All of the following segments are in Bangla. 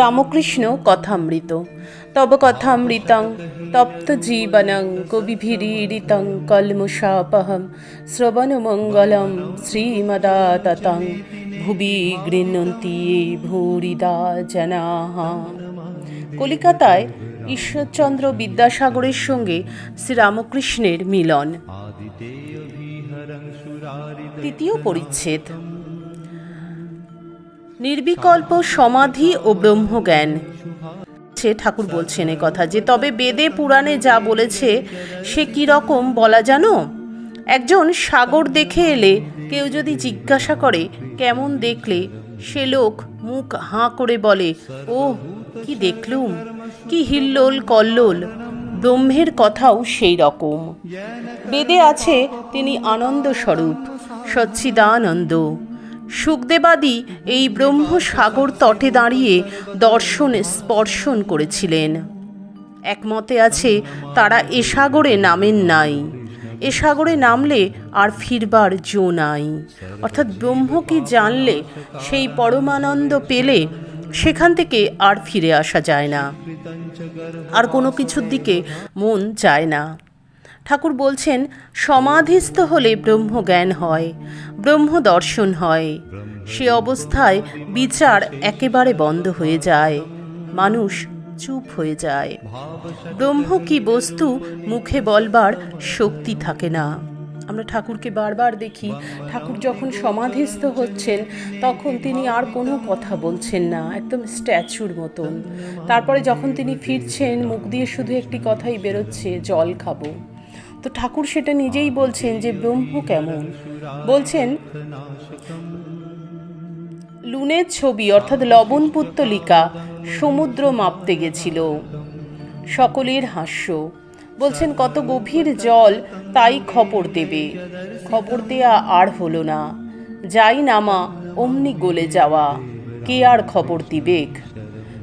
শ্রীরামকৃষ্ণ কথামৃত। তব কথামৃতং তপ্ত জীবনং কবিভিরীড়িতং কলমুষাপহম শ্রবণমঙ্গলম শ্রীমদাততং। ভুবি গৃহন্তি ভূরিদা জনাঃ কলিকাতায় ঈশ্বরচন্দ্র বিদ্যাসাগরের সঙ্গে শ্রীরামকৃষ্ণের মিলন। তৃতীয় পরিচ্ছেদ। নির্বিকল্প সমাধি ও ব্রহ্মজ্ঞান। সে ঠাকুর বলছেন এ কথা যে, তবে বেদে পুরাণে যা বলেছে, সে কি রকম বলা জানো? একজন সাগর দেখে এলে, কেউ যদি জিজ্ঞাসা করে, কেমন দেখলে? সে লোক মুখ হাঁ করে বলে ও কি দেখলুম? কি হিল্লোল কল্লোল? ব্রহ্মের কথাও সেই রকম। বেদে আছে তিনি আনন্দ স্বরূপ সচ্চিদানন্দ। সুখদেবাদি এই ব্রহ্ম সাগর তটে দাঁড়িয়ে দর্শন স্পর্শন করেছিলেন। একমতে আছে, তারা এ সাগরে নামেন নাই। এ সাগরে নামলে আর ফিরবার জো নাই। অর্থাৎ ব্রহ্ম কি জানলে, সেই পরমানন্দ পেলে সেখান থেকে আর ফিরে আসা যায় না। আর কোনো কিছুর দিকে মন যায় না। ঠাকুর বলছেন, সমাধিস্থ হলে ব্রহ্ম জ্ঞান হয় ব্রহ্ম দর্শন হয়। সে অবস্থায় বিচার একেবারে বন্ধ হয়ে যায়, মানুষ চুপ হয়ে যায়। ব্রহ্ম কি বস্তু, মুখে বলবার শক্তি থাকে না। আমরা ঠাকুরকে বারবার দেখি, ঠাকুর যখন সমাধিস্থ হচ্ছেন, তখন তিনি আর কোনো কথা বলছেন না, একদম স্ট্যাচুর মতন। তারপরে যখন তিনি ফিরছেন, মুখ দিয়ে শুধু একটি কথাই বেরোচ্ছে, জল খাব। তো ঠাকুর সেটা নিজেই বলছেন যে ব্রহ্ম কেমন? বলছেন, লুনের ছবি, অর্থাৎ লবণ পুত্তলিকা, সমুদ্র মাপতে গেছিল। সকলের হাস্য। বলছেন, কত গভীর জল, তাই খবর দেবে। খবর দেয়া আর হলো না। যাই নামা, অমনি গলে যাওয়া। কে আর খবর দিবেক?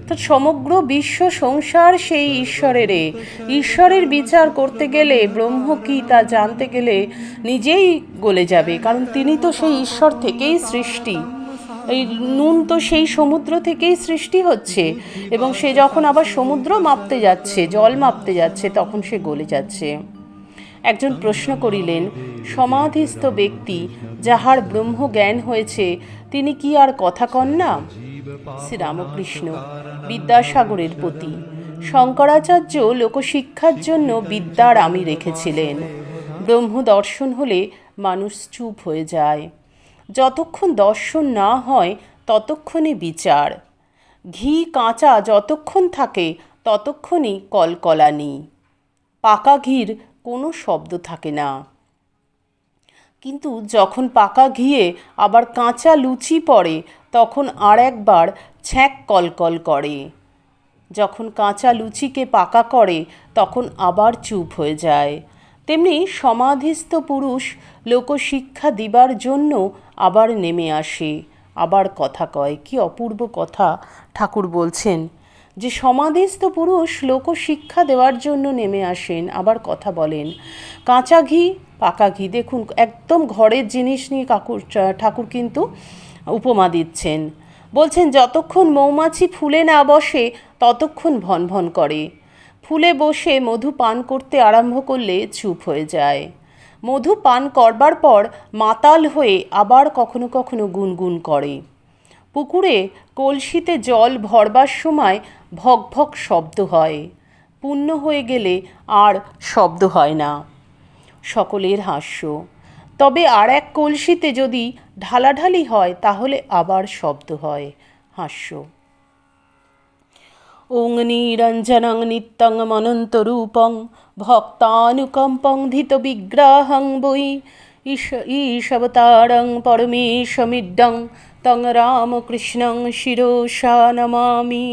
তো সমগ্র বিশ্ব সংসার সেই ঈশ্বরেরে। ঈশ্বরের বিচার করতে গেলে, ব্রহ্ম কি তা জানতে গেলে নিজেই গলে যাবে, কারণ তিনি তো সেই ঈশ্বর থেকেই সৃষ্টি। এই নুন তো সেই সমুদ্র থেকেই সৃষ্টি হচ্ছে, এবং সে যখন আবার সমুদ্র মাপতে যাচ্ছে, জল মাপতে যাচ্ছে, তখন সে গলে যাচ্ছে। একজন প্রশ্ন করিলেন, সমাধিস্থ ব্যক্তি যাহার ব্রহ্ম জ্ঞান হয়েছে, তিনি কি আর কথা কন না? শ্রীরামকৃষ্ণ, বিদ্যাসাগরের প্রতি শঙ্করাচার্য লোকশিক্ষার জন্য বিদ্যার আমি রেখেছিলেন। ব্রহ্ম দর্শন হলে মানুষ চুপ হয়ে যায়। যতক্ষণ দর্শন না হয়, ততক্ষণে বিচার। ঘি কাঁচা যতক্ষণ থাকে, ততক্ষণই কলকলানি। পাকা ঘির কোনো শব্দ থাকে না। কিন্তু যখন পাকা ঘিয়ে আবার কাঁচা লুচি পড়ে, তখন আর একবার ছ্যাঁক কলকল করে। যখন কাঁচা লুচিকে পাকা করে, তখন আবার চুপ হয়ে যায়। তেমনি সমাধিস্থ পুরুষ লোকশিক্ষা দিবার জন্য আবার নেমে আসে। আবার কথা কয়, কি অপূর্ব কথা ঠাকুর বলছেন। যে সমাধিস্থ পুরুষ লোকশিক্ষা দেওয়ার জন্য নেমে আসেন, আবার কথা বলেন। কাঁচা ঘি পাকা ঘি। দেখুন, একদম ঘরের জিনিস নিয়ে কাকুর ঠাকুর কিন্তু উপমা দিচ্ছেন। বলছেন, যতক্ষণ মৌমাছি ফুলে না বসে, ততক্ষণ ভন ভন করে। ফুলে বসে মধু পান করতে আরম্ভ করলে চুপ হয়ে যায়। মধু পান করবার পর মাতাল হয়ে আবার কখনো কখনো গুনগুন করে। পুকুরে কলসিতে জল ভরবার সময় ভক ভক শব্দ হয়। পূর্ণ হয়ে গেলে আর শব্দ হয় না। সকলের হাস্য। তবে আর এক কলসিতে যদি ঢালাঢালি হয়, তাহলে আবার শব্দ হয়, হাস্য। ওং নিরঞ্জনং নিত্যং মনন্তরূপং ভক্তানুকম্পং ধৃত বিগ্রহং বই ঈশ, ঈশবতারং পরমেশমিড্ডং তং রামকৃষ্ণং শিরোষা নমামি।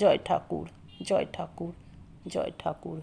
জয় ঠাকুর জয় ঠাকুর জয় ঠাকুর।